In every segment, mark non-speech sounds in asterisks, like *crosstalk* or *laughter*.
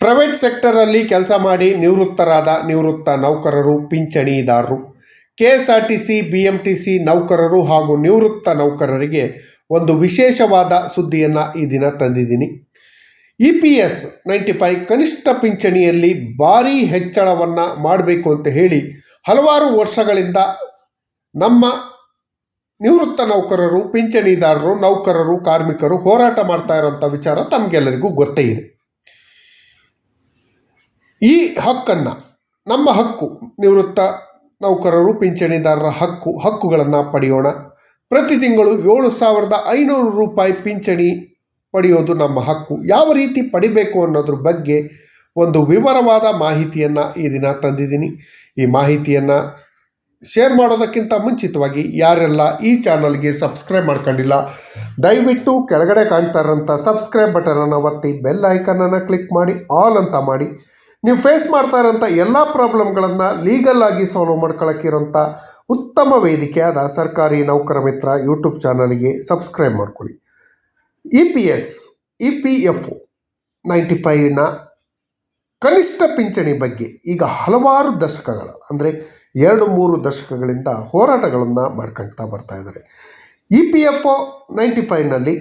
Private ಸೆಕ್ಟರಲ್ಲಿ ಕೆಲಸ ಮಾಡಿ ನಿವೃತ್ತರಾದ ನಿವೃತ್ತ ನೌಕರರು, ಪಿಂಚಣಿದಾರರು K S R T C B M T C ನೌಕರರು ಹಾಗೂ ನಿವೃತ್ತ ನೌಕರರಿಗೆ ಒಂದು ವಿಶೇಷವಾದ ಸುದ್ದಿಯನ್ನು ಈ ದಿನ ತಂದಿದ್ದೀನಿ. E P S ninety five ಕನಿಷ್ಠ ಪಿಂಚಣಿಯಲ್ಲಿ ಭಾರೀ ಹೆಚ್ಚಳವನ್ನು ಮಾಡಬೇಕು ಅಂತ ಹೇಳಿ ಹಲವಾರು ವರ್ಷಗಳಿಂದ ನಮ್ಮ ನಿವೃತ್ತ ನೌಕರರು, ಪಿಂಚಣಿದಾರರು, ನೌಕರರು, ಕಾರ್ಮಿಕರು ಹೋರಾಟ ಮಾಡ್ತಾ ಇರೋಂಥ ವಿಚಾರ ತಮಗೆಲ್ಲರಿಗೂ ಗೊತ್ತೇ ಇದೆ. ಈ ಹಕ್ಕನ್ನು, ನಮ್ಮ ಹಕ್ಕು ನಿವೃತ್ತ ನೌಕರರು, ಪಿಂಚಣಿದಾರರ ಹಕ್ಕು, ಹಕ್ಕುಗಳನ್ನು ಪಡೆಯೋಣ. ಪ್ರತಿ ತಿಂಗಳು ಏಳು ಸಾವಿರದ ಐನೂರು ರೂಪಾಯಿ ಪಿಂಚಣಿ ಪಡೆಯೋದು ನಮ್ಮ ಹಕ್ಕು. ಯಾವ ರೀತಿ ಪಡಿಬೇಕು ಅನ್ನೋದ್ರ ಬಗ್ಗೆ ಒಂದು ವಿವರವಾದ ಮಾಹಿತಿಯನ್ನು ಈ ದಿನ ತಂದಿದ್ದೀನಿ. ಈ ಮಾಹಿತಿಯನ್ನು ಶೇರ್ ಮಾಡೋದಕ್ಕಿಂತ ಮುಂಚಿತವಾಗಿ ಯಾರೆಲ್ಲ ಈ ಚಾನಲ್ಗೆ ಸಬ್ಸ್ಕ್ರೈಬ್ ಮಾಡ್ಕೊಂಡಿಲ್ಲ, ದಯವಿಟ್ಟು ಕೆಳಗಡೆ ಕಾಣ್ತಾ ಇರೋಂಥ ಸಬ್ಸ್ಕ್ರೈಬ್ ಬಟನನ್ನು ಒತ್ತಿ ಬೆಲ್ ಐಕನನ್ನು ಕ್ಲಿಕ್ ಮಾಡಿ, ಆಲ್ ಅಂತ ಮಾಡಿ. ನೀವು ಫೇಸ್ ಮಾಡ್ತಾ ಇರೋಂಥ ಎಲ್ಲ ಪ್ರಾಬ್ಲಮ್ಗಳನ್ನು ಲೀಗಲ್ ಆಗಿ ಸಾಲ್ವ್ ಮಾಡ್ಕೊಳ್ಳೋಕ್ಕಿರೋಂಥ ಉತ್ತಮ ವೇದಿಕೆಯಾದ ಸರ್ಕಾರಿ ನೌಕರ ಮಿತ್ರ ಯೂಟ್ಯೂಬ್ ಚಾನಲ್ಗೆ ಸಬ್ಸ್ಕ್ರೈಬ್ ಮಾಡ್ಕೊಳ್ಳಿ. E P S E P F ninety ಫೈವ್ನ ಕನಿಷ್ಠ ಪಿಂಚಣಿ ಬಗ್ಗೆ ಈಗ ಹಲವಾರು ದಶಕಗಳ, ಅಂದರೆ ಎರಡು ಮೂರು ದಶಕಗಳಿಂದ ಹೋರಾಟಗಳನ್ನು ಮಾಡ್ಕೊಳ್ತಾ ಬರ್ತಾ ಇದ್ದಾರೆ. E P F O ninety ಫೈವ್ನಲ್ಲಿ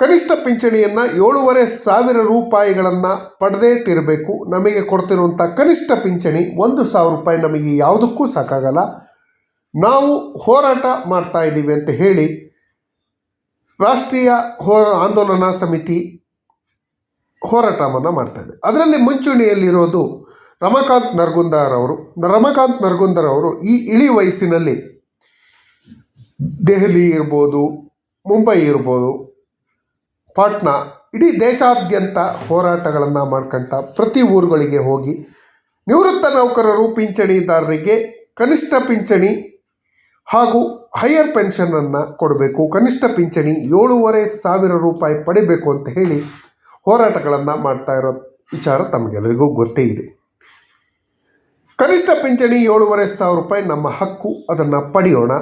ಕನಿಷ್ಠ ಪಿಂಚಣಿಯನ್ನು ಏಳೂವರೆ ಸಾವಿರ ರೂಪಾಯಿಗಳನ್ನು ಪಡೆದೇ ತಿರಬೇಕು ನಮಗೆ ಕೊಡ್ತಿರುವಂಥ ಕನಿಷ್ಠ ಪಿಂಚಣಿ ಒಂದು ಸಾವಿರ ರೂಪಾಯಿ ನಮಗೆ ಯಾವುದಕ್ಕೂ ಸಾಕಾಗಲ್ಲ. ನಾವು ಹೋರಾಟ ಮಾಡ್ತಾ ಇದ್ದೀವಿ ಅಂತ ಹೇಳಿ ರಾಷ್ಟ್ರೀಯ ಹೋ ಆಂದೋಲನ ಸಮಿತಿ ಹೋರಾಟವನ್ನು ಮಾಡ್ತಾ ಇದೆ. ಅದರಲ್ಲಿ ಮುಂಚೂಣಿಯಲ್ಲಿರೋದು ರಮಾಕಾಂತ್ ನರ್ಗುಂದರ್ ಅವರು. ರಮಾಕಾಂತ್ ನರ್ಗುಂದರ್ ಅವರು ಈ ಇಳಿ ವಯಸ್ಸಿನಲ್ಲಿ ದೆಹಲಿ ಇರ್ಬೋದು, ಮುಂಬೈ ಇರ್ಬೋದು ಪಾಟ್ನಾ ಇಡೀ ದೇಶಾದ್ಯಂತ ಹೋರಾಟಗಳನ್ನು ಮಾಡ್ಕೊಂತ ಪ್ರತಿ ಊರುಗಳಿಗೆ ಹೋಗಿ ನಿವೃತ್ತ ನೌಕರರು, ಪಿಂಚಣಿದಾರರಿಗೆ ಕನಿಷ್ಠ ಪಿಂಚಣಿ ಹಾಗೂ ಹೈಯರ್ ಪೆನ್ಷನನ್ನು ಕೊಡಬೇಕು. ಕನಿಷ್ಠ ಪಿಂಚಣಿ ಏಳೂವರೆ ಸಾವಿರ ರೂಪಾಯಿ ಪಡಿಬೇಕು ಅಂತ ಹೇಳಿ ಹೋರಾಟಗಳನ್ನು ಮಾಡ್ತಾ ಇರೋ ವಿಚಾರ ತಮಗೆಲ್ಲರಿಗೂ ಗೊತ್ತೇ ಇದೆ. ಕನಿಷ್ಠ ಪಿಂಚಣಿ ಏಳೂವರೆ ಸಾವಿರ ರೂಪಾಯಿ ನಮ್ಮ ಹಕ್ಕು, ಅದನ್ನು ಪಡೆಯೋಣ.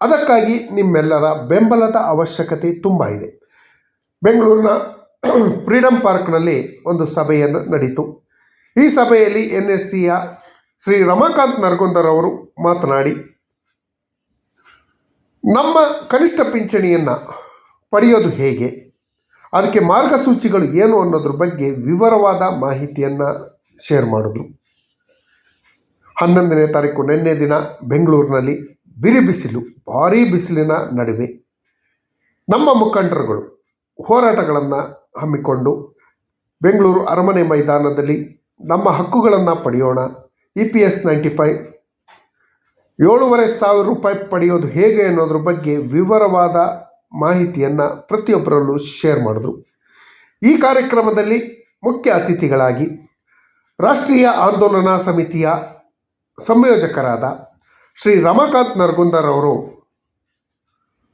ಅದಕ್ಕಾಗಿ ನಿಮ್ಮೆಲ್ಲರ ಬೆಂಬಲದ ಅವಶ್ಯಕತೆ ತುಂಬ ಇದೆ. ಬೆಂಗಳೂರಿನ ಫ್ರೀಡಂ ಪಾರ್ಕ್ನಲ್ಲಿ ಒಂದು ಸಭೆಯನ್ನು ನಡೀತು. ಈ ಸಭೆಯಲ್ಲಿ ಎನ್ ಎಸ್ ಸಿಯ ಶ್ರೀ ರಮಾಕಾಂತ್ ನರಗುಂದರವರು ಮಾತನಾಡಿ, ನಮ್ಮ ಕನಿಷ್ಠ ಪಿಂಚಣಿಯನ್ನು ಪಡೆಯೋದು ಹೇಗೆ? ಅದಕ್ಕೆ ಮಾರ್ಗಸೂಚಿಗಳು ಏನು ಅನ್ನೋದ್ರ ಬಗ್ಗೆ ವಿವರವಾದ ಮಾಹಿತಿಯನ್ನು ಶೇರ್ ಮಾಡಿದ್ರು. ಹನ್ನೊಂದನೇ ತಾರೀಕು ನಿನ್ನೆ ದಿನ ಬೆಂಗಳೂರಿನಲ್ಲಿ ಬಿರಿ ಬಿಸಿಲು, ಭಾರೀ ಬಿಸಿಲಿನ ನಡುವೆ ನಮ್ಮ ಮುಖಂಡರುಗಳು ಹೋರಾಟಗಳನ್ನು ಹಮ್ಮಿಕೊಂಡು ಬೆಂಗಳೂರು ಅರಮನೆ ಮೈದಾನದಲ್ಲಿ ನಮ್ಮ ಹಕ್ಕುಗಳನ್ನು ಪಡೆಯೋಣ. E P S ninety five ಏಳುವರೆ ಸಾವಿರ ರೂಪಾಯಿ ಪಡೆಯೋದು ಹೇಗೆ ಅನ್ನೋದ್ರ ಬಗ್ಗೆ ವಿವರವಾದ ಮಾಹಿತಿಯನ್ನು ಪ್ರತಿಯೊಬ್ಬರಲ್ಲೂ ಶೇರ್ ಮಾಡಿದ್ರು. ಈ ಕಾರ್ಯಕ್ರಮದಲ್ಲಿ ಮುಖ್ಯ ಅತಿಥಿಗಳಾಗಿ ರಾಷ್ಟ್ರೀಯ ಆಂದೋಲನಾ ಸಮಿತಿಯ ಸಂಯೋಜಕರಾದ ಶ್ರೀ ರಮಾಕಾಂತ್ ನರಗುಂದರ್ ಅವರು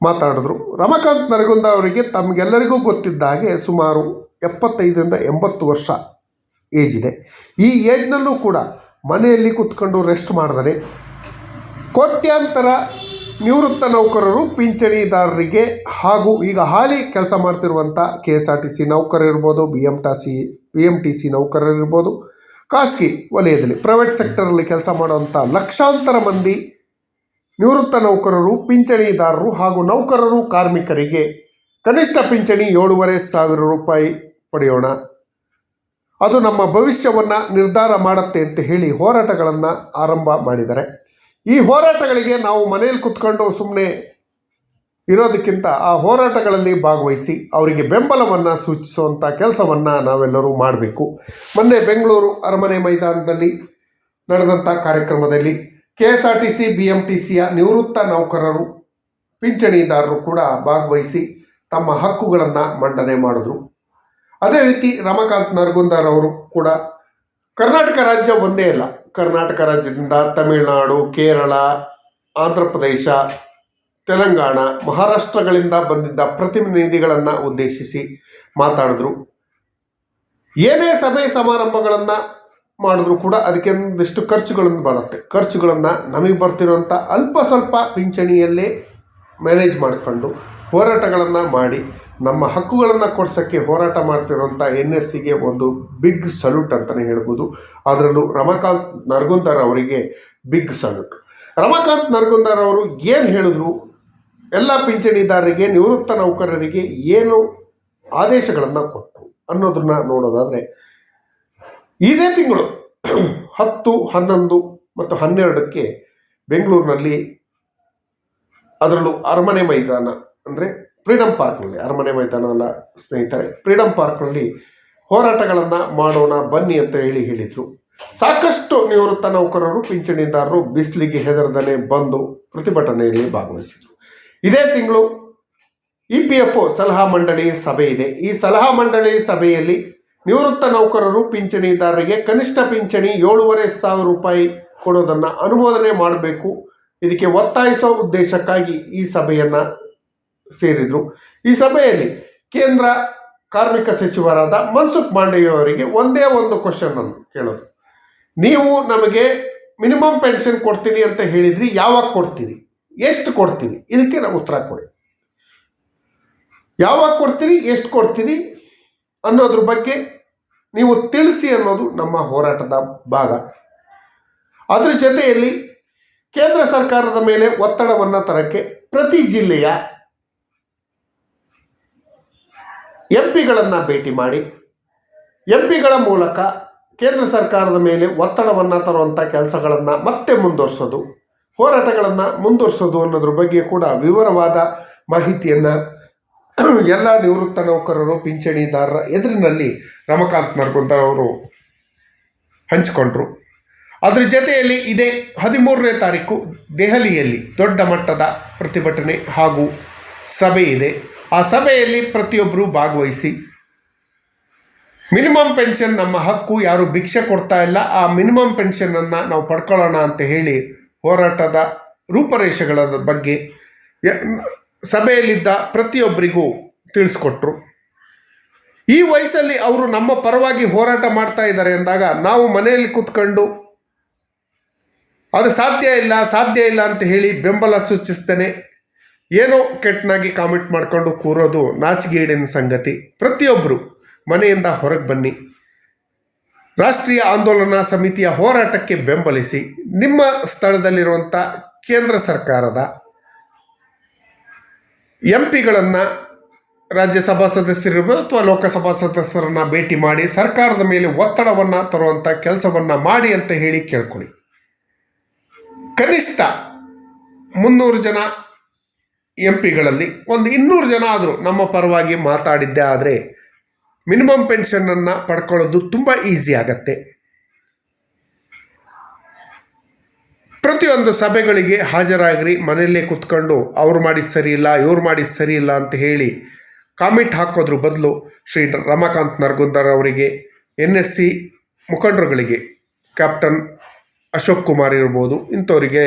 ಮಾತಾಡಿದ್ರು. ರಮಾಕಾಂತ್ ನರಗುಂದ ಅವರಿಗೆ ತಮಗೆಲ್ಲರಿಗೂ ಗೊತ್ತಿದ್ದ ಹಾಗೆ ಸುಮಾರು ಎಪ್ಪತ್ತೈದರಿಂದ ಎಂಬತ್ತು ವರ್ಷ ಏಜ್ ಇದೆ. ಈ ಏಜ್ನಲ್ಲೂ ಕೂಡ ಮನೆಯಲ್ಲಿ ಕೂತ್ಕೊಂಡು ರೆಸ್ಟ್ ಮಾಡಿದರೆ ಕೋಟ್ಯಾಂತರ ನಿವೃತ್ತ ನೌಕರರು, ಪಿಂಚಣಿದಾರರಿಗೆ ಹಾಗೂ ಈಗ ಹಾಲಿ ಕೆಲಸ ಮಾಡ್ತಿರುವಂಥ K S R T C ನೌಕರರಿರ್ಬೋದು B M T C B M T C ನೌಕರರಿರ್ಬೋದು ಖಾಸಗಿ ವಲಯದಲ್ಲಿ ಪ್ರೈವೇಟ್ ಸೆಕ್ಟರಲ್ಲಿ ಕೆಲಸ ಮಾಡುವಂಥ ಲಕ್ಷಾಂತರ ಮಂದಿ ನಿವೃತ್ತ ನೌಕರರು, ಪಿಂಚಣಿದಾರರು ಹಾಗೂ ನೌಕರರು ಕಾರ್ಮಿಕರಿಗೆ ಕನಿಷ್ಠ ಪಿಂಚಣಿ ಏಳೂವರೆ ಸಾವಿರ ರೂಪಾಯಿ ಪಡೆಯೋಣ. ಅದು ನಮ್ಮ ಭವಿಷ್ಯವನ್ನು ನಿರ್ಧಾರ ಮಾಡುತ್ತೆ ಅಂತ ಹೇಳಿ ಹೋರಾಟಗಳನ್ನು ಆರಂಭ ಮಾಡಿದ್ದಾರೆ. ಈ ಹೋರಾಟಗಳಿಗೆ ನಾವು ಮನೆಯಲ್ಲಿ ಕುತ್ಕೊಂಡು ಸುಮ್ಮನೆ ಇರೋದಕ್ಕಿಂತ ಆ ಹೋರಾಟಗಳಲ್ಲಿ ಭಾಗವಹಿಸಿ ಅವರಿಗೆ ಬೆಂಬಲವನ್ನು ಸೂಚಿಸುವಂಥ ಕೆಲಸವನ್ನು ನಾವೆಲ್ಲರೂ ಮಾಡಬೇಕು. ಮೊನ್ನೆ ಬೆಂಗಳೂರು ಅರಮನೆ ಮೈದಾನದಲ್ಲಿ ನಡೆದಂಥ ಕಾರ್ಯಕ್ರಮದಲ್ಲಿ K S R T C B M T ಸಿಯ ನಿವೃತ್ತ ನೌಕರರು, ಪಿಂಚಣಿದಾರರು ಕೂಡ ಭಾಗವಹಿಸಿ ತಮ್ಮ ಹಕ್ಕುಗಳನ್ನು ಮಂಡನೆ ಮಾಡಿದ್ರು. ಅದೇ ರೀತಿ ರಮಾಕಾಂತ್ ನರ್ಗುಂದರ್ ಅವರು ಕೂಡ ಕರ್ನಾಟಕ ರಾಜ್ಯ ಒಂದೇ ಅಲ್ಲ. ಕರ್ನಾಟಕ ರಾಜ್ಯದಿಂದ ತಮಿಳುನಾಡು, ಕೇರಳ ಆಂಧ್ರ ಪ್ರದೇಶ ತೆಲಂಗಾಣ, ಮಹಾರಾಷ್ಟ್ರಗಳಿಂದ ಬಂದಿದ್ದ ಪ್ರತಿನಿಧಿಗಳನ್ನು ಉದ್ದೇಶಿಸಿ ಮಾತಾಡಿದ್ರು. ಏನೇ ಸಭೆ ಸಮಾರಂಭಗಳನ್ನು ಮಾಡಿದ್ರು ಕೂಡ ಅದಕ್ಕೆ ಒಂದಿಷ್ಟು ಖರ್ಚುಗಳನ್ನು ಬರುತ್ತೆ. ಖರ್ಚುಗಳನ್ನು ನಮಗೆ ಬರ್ತಿರೋಂಥ ಅಲ್ಪ ಸ್ವಲ್ಪ ಪಿಂಚಣಿಯಲ್ಲೇ ಮ್ಯಾನೇಜ್ ಮಾಡಿಕೊಂಡು ಹೋರಾಟಗಳನ್ನು ಮಾಡಿ ನಮ್ಮ ಹಕ್ಕುಗಳನ್ನು ಕೊಡ್ಸೋಕ್ಕೆ ಹೋರಾಟ ಮಾಡ್ತಿರೋಂಥ ಎನ್ ಎಸ್ ಸಿಗೆ ಒಂದು ಬಿಗ್ ಸಲ್ಯೂಟ್ ಅಂತಲೇ ಹೇಳ್ಬೋದು. ಅದರಲ್ಲೂ ರಮಾಕಾಂತ್ ನರ್ಗುಂದರ್ ಅವರಿಗೆ ಬಿಗ್ ಸಲ್ಯೂಟ್ ರಮಾಕಾಂತ್ ನರ್ಗುಂದರ್ ಅವರು ಏನು ಹೇಳಿದ್ರು? ಎಲ್ಲ ಪಿಂಚಣಿದಾರರಿಗೆ, ನಿವೃತ್ತ ನೌಕರರಿಗೆ ಏನು ಆದೇಶಗಳನ್ನು ಕೊಟ್ಟರು ಅನ್ನೋದನ್ನು ನೋಡೋದಾದರೆ ಇದೇ ತಿಂಗಳು *clears throat* ಹತ್ತು, ಹನ್ನೊಂದು ಮತ್ತು ಹನ್ನೆರಡಕ್ಕೆ ಬೆಂಗಳೂರಿನಲ್ಲಿ ಅದರಲ್ಲೂ ಅರಮನೆ ಮೈದಾನ ಅಂದರೆ ಫ್ರೀಡಮ್ ಪಾರ್ಕ್ನಲ್ಲಿ, ಅರಮನೆ ಮೈದಾನ ಅಲ್ಲ ಸ್ನೇಹಿತರೆ ಫ್ರೀಡಮ್ ಪಾರ್ಕ್ನಲ್ಲಿ ಹೋರಾಟಗಳನ್ನು ಮಾಡೋಣ ಬನ್ನಿ ಅಂತ ಹೇಳಿ ಹೇಳಿದರು. ಸಾಕಷ್ಟು ನಿವೃತ್ತ ನೌಕರರು, ಪಿಂಚಣಿದಾರರು ಬಿಸಿಲಿಗೆ ಹೆದರದನೆ ಬಂದು ಪ್ರತಿಭಟನೆಯಲ್ಲಿ ಭಾಗವಹಿಸಿದರು. ಇದೇ ತಿಂಗಳು ಇ ಪಿ ಎಫ್ ಒ ಸಲಹಾ ಮಂಡಳಿ ಸಭೆ ಇದೆ. ಈ ಸಲಹಾ ಮಂಡಳಿ ಸಭೆಯಲ್ಲಿ ನಿವೃತ್ತ ನೌಕರರು ಪಿಂಚಣಿದಾರರಿಗೆ ಕನಿಷ್ಠ ಪಿಂಚಣಿ ಏಳೂವರೆ ಸಾವಿರ ರೂಪಾಯಿ ಕೊಡೋದನ್ನು ಅನುಮೋದನೆ ಮಾಡಬೇಕು. ಇದಕ್ಕೆ ಒತ್ತಾಯಿಸುವ ಉದ್ದೇಶಕ್ಕಾಗಿ ಈ ಸಭೆಯನ್ನು ಸೇರಿದರು. ಈ ಸಭೆಯಲ್ಲಿ ಕೇಂದ್ರ ಕಾರ್ಮಿಕ ಸಚಿವರಾದ ಮನ್ಸುಖ್ ಮಾಂಡೆಯವರಿಗೆ ಅವರಿಗೆ ಒಂದೇ ಒಂದು ಕ್ವಶನ್ ಅನ್ನು ಕೇಳೋದು. ನೀವು ನಮಗೆ ಮಿನಿಮಮ್ ಪೆನ್ಷನ್ ಕೊಡ್ತೀನಿ ಅಂತ ಹೇಳಿದ್ರಿ, ಯಾವಾಗ ಕೊಡ್ತೀರಿ? ಎಷ್ಟು ಕೊಡ್ತೀರಿ? ಇದಕ್ಕೆ ನಾವು ಉತ್ತರ ಕೊಡಿ. ಯಾವಾಗ ಕೊಡ್ತೀರಿ, ಎಷ್ಟು ಕೊಡ್ತೀರಿ ಅನ್ನೋದ್ರ ಬಗ್ಗೆ ನೀವು ತಿಳಿಸಿ ಅನ್ನೋದು ನಮ್ಮ ಹೋರಾಟದ ಭಾಗ. ಅದರ ಜೊತೆಯಲ್ಲಿ ಕೇಂದ್ರ ಸರ್ಕಾರದ ಮೇಲೆ ಒತ್ತಡವನ್ನು ತರಕ್ಕೆ ಪ್ರತಿ ಜಿಲ್ಲೆಯ ಎಂ ಪಿಗಳನ್ನು ಭೇಟಿ ಮಾಡಿ ಎಂ ಪಿಗಳ ಮೂಲಕ ಕೇಂದ್ರ ಸರ್ಕಾರದ ಮೇಲೆ ಒತ್ತಡವನ್ನು ತರುವಂಥ ಕೆಲಸಗಳನ್ನು ಮತ್ತೆ ಮುಂದುವರ್ಸೋದು, ಹೋರಾಟಗಳನ್ನು ಮುಂದುವರ್ಸೋದು ಅನ್ನೋದ್ರ ಬಗ್ಗೆ ಕೂಡ ವಿವರವಾದ ಮಾಹಿತಿಯನ್ನು *clears throat* ಎಲ್ಲ ನಿವೃತ್ತ ನೌಕರರು, ಪಿಂಚಣಿದಾರರ ಎದುರಿನಲ್ಲಿ ರಮಕಾಂತ್ ನರ್ಗುಂದರ್ ಅವರು ಹಂಚಿಕೊಂಡ್ರು. ಅದರ ಜೊತೆಯಲ್ಲಿ ಇದೇ ಹದಿಮೂರನೇ ತಾರೀಕು ದೆಹಲಿಯಲ್ಲಿ ದೊಡ್ಡ ಮಟ್ಟದ ಪ್ರತಿಭಟನೆ ಹಾಗೂ ಸಭೆ ಇದೆ. ಆ ಸಭೆಯಲ್ಲಿ ಪ್ರತಿಯೊಬ್ಬರು ಭಾಗವಹಿಸಿ, ಮಿನಿಮಮ್ ಪೆನ್ಷನ್ ನಮ್ಮ ಹಕ್ಕು, ಯಾರು ಭಿಕ್ಷೆ ಕೊಡ್ತಾ ಇಲ್ಲ, ಆ ಮಿನಿಮಮ್ ಪೆನ್ಷನನ್ನು ನಾವು ಪಡ್ಕೊಳ್ಳೋಣ ಅಂತ ಹೇಳಿ ಹೋರಾಟದ ರೂಪರೇಷೆಗಳ ಬಗ್ಗೆ ಸಭೆಯಲ್ಲಿದ್ದ ಪ್ರತಿಯೊಬ್ಬರಿಗೂ ತಿಳಿಸ್ಕೊಟ್ರು. ಈ ವಯಸ್ಸಲ್ಲಿ ಅವರು ನಮ್ಮ ಪರವಾಗಿ ಹೋರಾಟ ಮಾಡ್ತಾ ಇದ್ದಾರೆ ಅಂದಾಗ ನಾವು ಮನೆಯಲ್ಲಿ ಕೂತ್ಕೊಂಡು, ಅದು ಸಾಧ್ಯ ಇಲ್ಲ ಸಾಧ್ಯ ಇಲ್ಲ ಅಂತ ಹೇಳಿ ಬೆಂಬಲ ಸೂಚಿಸ್ತೇನೆ. ಏನೋ ಕೆಟ್ಟನಾಗಿ ಕಾಮೆಂಟ್ ಮಾಡಿಕೊಂಡು ಕೂರೋದು ನಾಚಿಗೇಡಿನ ಸಂಗತಿ. ಪ್ರತಿಯೊಬ್ಬರು ಮನೆಯಿಂದ ಹೊರಗೆ ಬನ್ನಿ. ರಾಷ್ಟ್ರೀಯ ಆಂದೋಲನ ಸಮಿತಿಯ ಹೋರಾಟಕ್ಕೆ ಬೆಂಬಲಿಸಿ. ನಿಮ್ಮ ಸ್ಥಳದಲ್ಲಿರುವಂಥ ಕೇಂದ್ರ ಸರ್ಕಾರದ ಎಂ ಪಿಗಳನ್ನು ರಾಜ್ಯಸಭಾ ಸದಸ್ಯರಿರ್ಬೋದು ಅಥವಾ ಲೋಕಸಭಾ ಸದಸ್ಯರನ್ನು ಭೇಟಿ ಮಾಡಿ ಸರ್ಕಾರದ ಮೇಲೆ ಒತ್ತಡವನ್ನು ತರುವಂಥ ಕೆಲಸವನ್ನು ಮಾಡಿ ಅಂತ ಹೇಳಿ ಕೇಳ್ಕೊಳ್ಳಿ. ಕನಿಷ್ಠ ಮುನ್ನೂರು ಜನ ಎಂ ಪಿಗಳಲ್ಲಿ ಒಂದು ಇನ್ನೂರು ಜನ ಆದರೂ ನಮ್ಮ ಪರವಾಗಿ ಮಾತಾಡಿದ್ದೆ ಆದರೆ ಮಿನಿಮಮ್ ಪೆನ್ಷನನ್ನು ಪಡ್ಕೊಳ್ಳೋದು ತುಂಬ ಈಸಿ ಆಗತ್ತೆ. ಪ್ರತಿಯೊಂದು ಸಭೆಗಳಿಗೆ ಹಾಜರಾಗಿರಿ, ಮನೆಯಲ್ಲೇ ಕೂತ್ಕೊಂಡು ಅವ್ರು ಮಾಡಿದ ಸರಿ ಇಲ್ಲ, ಇವ್ರು ಮಾಡಿದ್ದು ಸರಿ ಇಲ್ಲ ಅಂತ ಹೇಳಿ ಕಾಮೆಂಟ್ ಹಾಕೋದ್ರ ಬದಲು ಶ್ರೀ ರಮಾಕಾಂತ್ ನರ್ಗುಂದರ್ ಅವರಿಗೆ, ಎನ್ ಎಸ್ ಸಿ ಮುಖಂಡರುಗಳಿಗೆ, ಕ್ಯಾಪ್ಟನ್ ಅಶೋಕ್ ಕುಮಾರ್ ಇರ್ಬೋದು, ಇಂಥವರಿಗೆ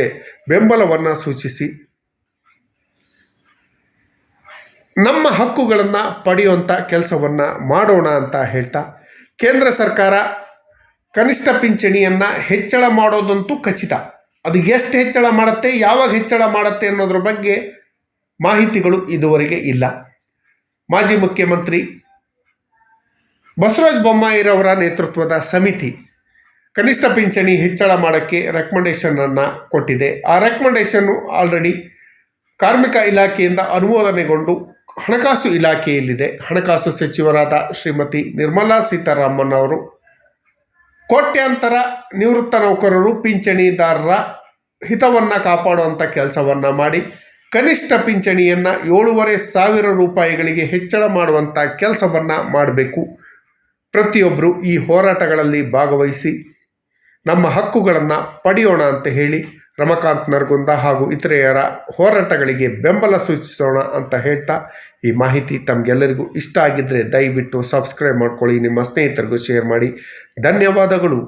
ಬೆಂಬಲವನ್ನು ಸೂಚಿಸಿ. ನಮ್ಮ ಹಕ್ಕುಗಳನ್ನು ಪಡೆಯುವಂಥ ಕೆಲಸವನ್ನು ಮಾಡೋಣ ಅಂತ ಹೇಳ್ತಾ, ಕೇಂದ್ರ ಸರ್ಕಾರ ಕನಿಷ್ಠ ಪಿಂಚಣಿಯನ್ನು ಹೆಚ್ಚಳ ಮಾಡೋದಂತೂ ಖಚಿತ. ಅದು ಎಷ್ಟು ಹೆಚ್ಚಳ ಮಾಡುತ್ತೆ, ಯಾವಾಗ ಹೆಚ್ಚಳ ಮಾಡುತ್ತೆ ಅನ್ನೋದ್ರ ಬಗ್ಗೆ ಮಾಹಿತಿಗಳು ಇದುವರೆಗೆ ಇಲ್ಲ. ಮಾಜಿ ಮುಖ್ಯಮಂತ್ರಿ ಬಸವರಾಜ ಬೊಮ್ಮಾಯಿರವರ ನೇತೃತ್ವದ ಸಮಿತಿ ಕನಿಷ್ಠ ಪಿಂಚಣಿ ಹೆಚ್ಚಳ ಮಾಡೋಕ್ಕೆ ರೆಕಮೆಂಡೇಶನನ್ನು ಕೊಟ್ಟಿದೆ. ಆ ರೆಕಮೆಂಡೇಶನ್ನು ಆಲ್ರೆಡಿ ಕಾರ್ಮಿಕ ಇಲಾಖೆಯಿಂದ ಅನುಮೋದನೆಗೊಂಡು ಹಣಕಾಸು ಇಲಾಖೆಯಲ್ಲಿದೆ. ಹಣಕಾಸು ಸಚಿವರಾದ ಶ್ರೀಮತಿ ನಿರ್ಮಲಾ ಸೀತಾರಾಮನ್ ಅವರು ಕೋಟ್ಯಾಂತರ ನಿವೃತ್ತ ನೌಕರರು, ಪಿಂಚಣಿದಾರರ ಹಿತವನ್ನು ಕಾಪಾಡುವಂಥ ಕೆಲಸವನ್ನು ಮಾಡಿ, ಕನಿಷ್ಠ ಪಿಂಚಣಿಯನ್ನು ಏಳೂವರೆ ಸಾವಿರ ರೂಪಾಯಿಗಳಿಗೆ ಹೆಚ್ಚಳ ಮಾಡುವಂಥ ಕೆಲಸವನ್ನು ಮಾಡಬೇಕು. ಪ್ರತಿಯೊಬ್ಬರು ಈ ಹೋರಾಟಗಳಲ್ಲಿ ಭಾಗವಹಿಸಿ ನಮ್ಮ ಹಕ್ಕುಗಳನ್ನು ಪಡೆಯೋಣ ಅಂತ ಹೇಳಿ ರಮಕಾಂತ್ ನರ್ಗುಂದ ಹಾಗೂ ಇತರೆಯರ ಹೋರಾಟಗಳಿಗೆ ಬೆಂಬಲ ಸೂಚಿಸೋಣ ಅಂತ ಹೇಳ್ತಾ ಈ ಮಾಹಿತಿ ತಮಗೆಲ್ಲರಿಗೂ ಇಷ್ಟ ಆಗಿದ್ದರೆ ದಯವಿಟ್ಟು ಸಬ್ಸ್ಕ್ರೈಬ್ ಮಾಡ್ಕೊಳ್ಳಿ ನಿಮ್ಮ ಸ್ನೇಹಿತರಿಗೂ ಶೇರ್ ಮಾಡಿ. ಧನ್ಯವಾದಗಳು.